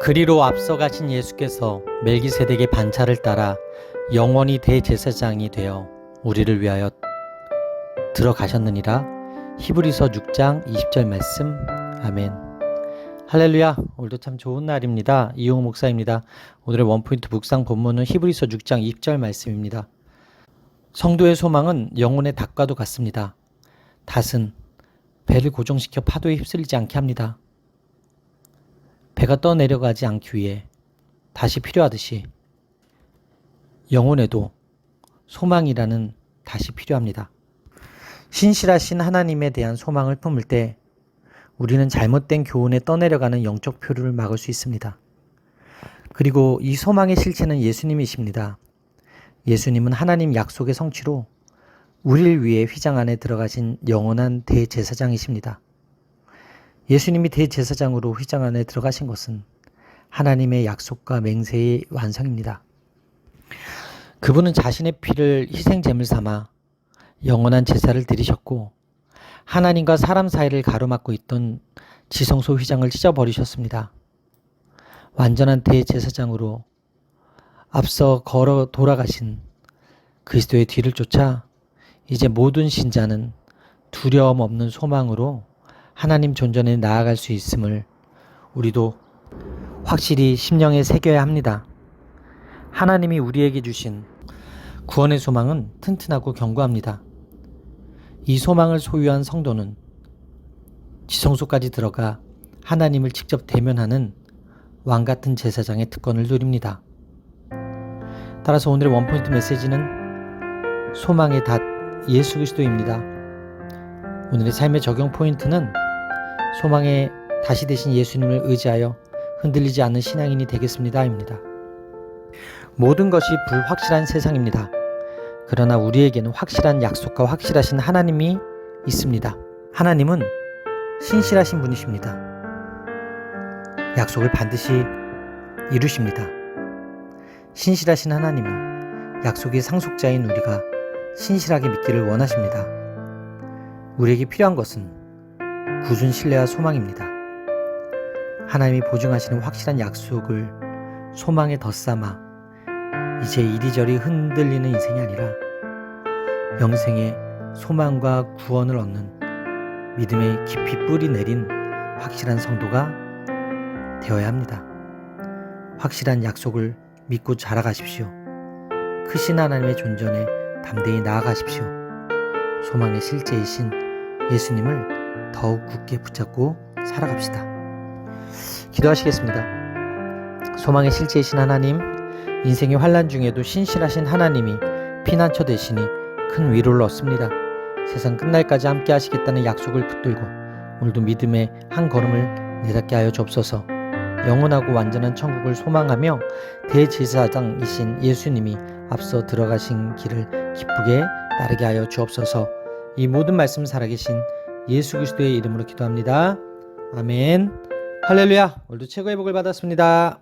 그리로 앞서가신 예수께서 멜기세덱의 반차를 따라 영원히 대제사장이 되어 우리를 위하여 들어가셨느니라. 히브리서 6장 20절 말씀. 아멘. 할렐루야. 오늘도 참 좋은 날입니다. 이용호 목사입니다. 오늘의 원포인트 묵상 본문은 히브리서 6장 20절 말씀입니다. 성도의 소망은 영혼의 닭과도 같습니다. 닭은 배를 고정시켜 파도에 휩쓸리지 않게 합니다. 배가 떠내려가지 않기 위해 다시 필요하듯이 영혼에도 소망이라는 다시 필요합니다. 신실하신 하나님에 대한 소망을 품을 때 우리는 잘못된 교훈에 떠내려가는 영적 표류를 막을 수 있습니다. 그리고 이 소망의 실체는 예수님이십니다. 예수님은 하나님 약속의 성취로 우리를 위해 휘장 안에 들어가신 영원한 대제사장이십니다. 예수님이 대제사장으로 휘장 안에 들어가신 것은 하나님의 약속과 맹세의 완성입니다. 그분은 자신의 피를 희생제물 삼아 영원한 제사를 드리셨고 하나님과 사람 사이를 가로막고 있던 지성소 휘장을 찢어버리셨습니다. 완전한 대제사장으로 앞서 걸어 돌아가신 그리스도의 뒤를 쫓아 이제 모든 신자는 두려움 없는 소망으로 하나님 존전에 나아갈 수 있음을 우리도 확실히 심령에 새겨야 합니다. 하나님이 우리에게 주신 구원의 소망은 튼튼하고 견고합니다. 이 소망을 소유한 성도는 지성소까지 들어가 하나님을 직접 대면하는 왕 같은 제사장의 특권을 누립니다. 따라서 오늘의 원포인트 메시지는 소망의 닷 예수 그리스도입니다. 오늘의 삶의 적용 포인트는 소망의 다시 되신 예수님을 의지하여 흔들리지 않는 신앙인이 되겠습니다입니다. 모든 것이 불확실한 세상입니다. 그러나 우리에게는 확실한 약속과 확실하신 하나님이 있습니다. 하나님은 신실하신 분이십니다. 약속을 반드시 이루십니다. 신실하신 하나님은 약속의 상속자인 우리가 신실하게 믿기를 원하십니다. 우리에게 필요한 것은 굳은 신뢰와 소망입니다. 하나님이 보증하시는 확실한 약속을 소망에 덧삼아 이제 이리저리 흔들리는 인생이 아니라 영생의 소망과 구원을 얻는 믿음의 깊이 뿌리 내린 확실한 성도가 되어야 합니다. 확실한 약속을 믿고 자라가십시오. 크신 하나님의 존전에 담대히 나아가십시오. 소망의 실제이신 예수님을 더욱 굳게 붙잡고 살아갑시다. 기도하시겠습니다. 소망의 실제이신 하나님, 인생의 환란 중에도 신실하신 하나님이 피난처 되시니 큰 위로를 얻습니다. 세상 끝날까지 함께 하시겠다는 약속을 붙들고 오늘도 믿음의 한 걸음을 내닫게 하여 주옵소서. 영원하고 완전한 천국을 소망하며 대제사장이신 예수님이 앞서 들어가신 길을 기쁘게 따르게 하여 주옵소서. 이 모든 말씀 살아계신 예수 그리스도의 이름으로 기도합니다. 아멘. 할렐루야. 오늘도 최고의 복을 받았습니다.